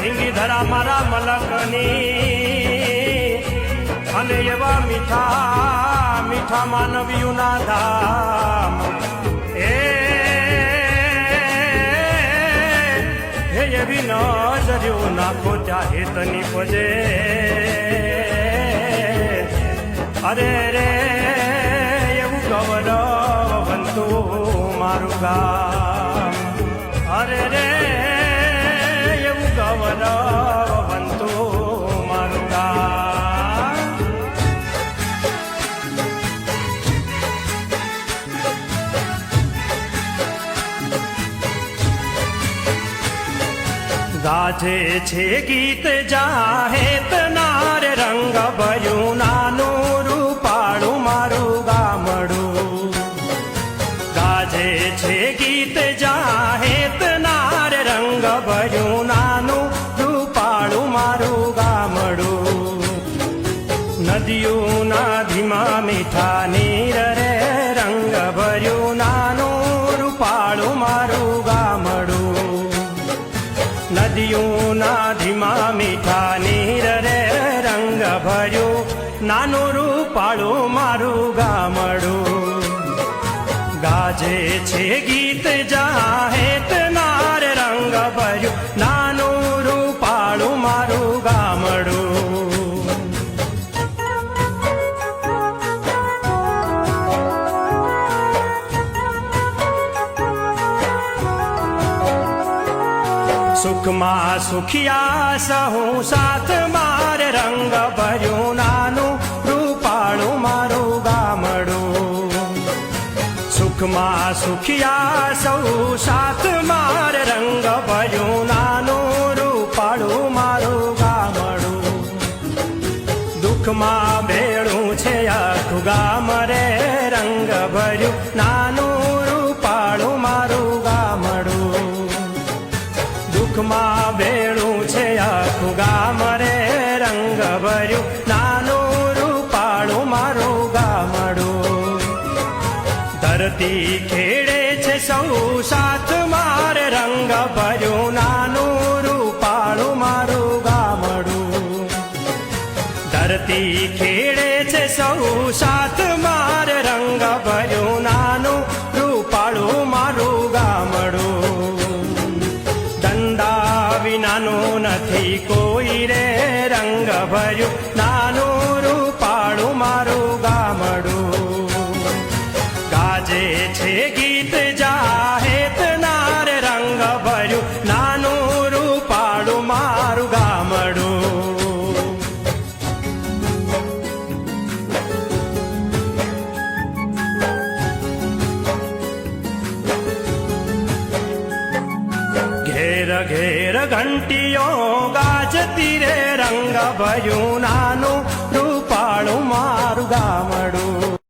અરે ધરા મારા મલકની. અને એવા મીઠા મીઠા માનવીઓના ધામ. એ એવી નજર્યો નાખો ચાહે તની પજે અરે રે, એવું ગૌરવ બનતું મારું ગામ. ગાજે છે ગીત જાહેત નાર રંગ ભયું નાનું રૂપાળું મારું ગામડું. ગાજે છે ગીત જાહેત નાર રંગ ભયું નાનું રૂપાળું મારું ગામડું. નદીઓના ધીમા મીઠા નીર રે રંગ ભર્યું નાનું રૂપાળું મારું નદીઓના ધીમા મીઠા નીર રે રંગ ભર્યો નાનું રૂપાળું મારું ગામડું ગાજે છે ગીત જાહેત સુખમાં સુખિયા સહુ સાથ મારે રંગ ભર્યું નાનું રૂપાળું મારું ગામડું. સુખમાં સુખિયા સહુ સાથ મારે રંગ ભર્યું નાનું રૂપાળું મારું ગામડું. દુઃખમાં ભેળું છે આખું ગામ રે ભર્યું નાનું રૂપાળું મારું ગામડું ધરતી ખેડે છે સૌ સાથ મારે રંગ ભર્યું નાનું રૂપાળું મારું ગામડું ધરતી ખેડે છે સૌ સાથ મારે રંગ ભર્યું નાનું રૂપાળું મારું ગામડું દંડા વિનાનું નથી કોઈ રે રંગ ભર્યું નાનું રૂપાળું મારું ગામડું ગાજે છે ગીત ઘેર ઘેર ઘંટીઓ ગાજતી રે રંગ ભયું નાનું રૂપાળું મારું ગામડું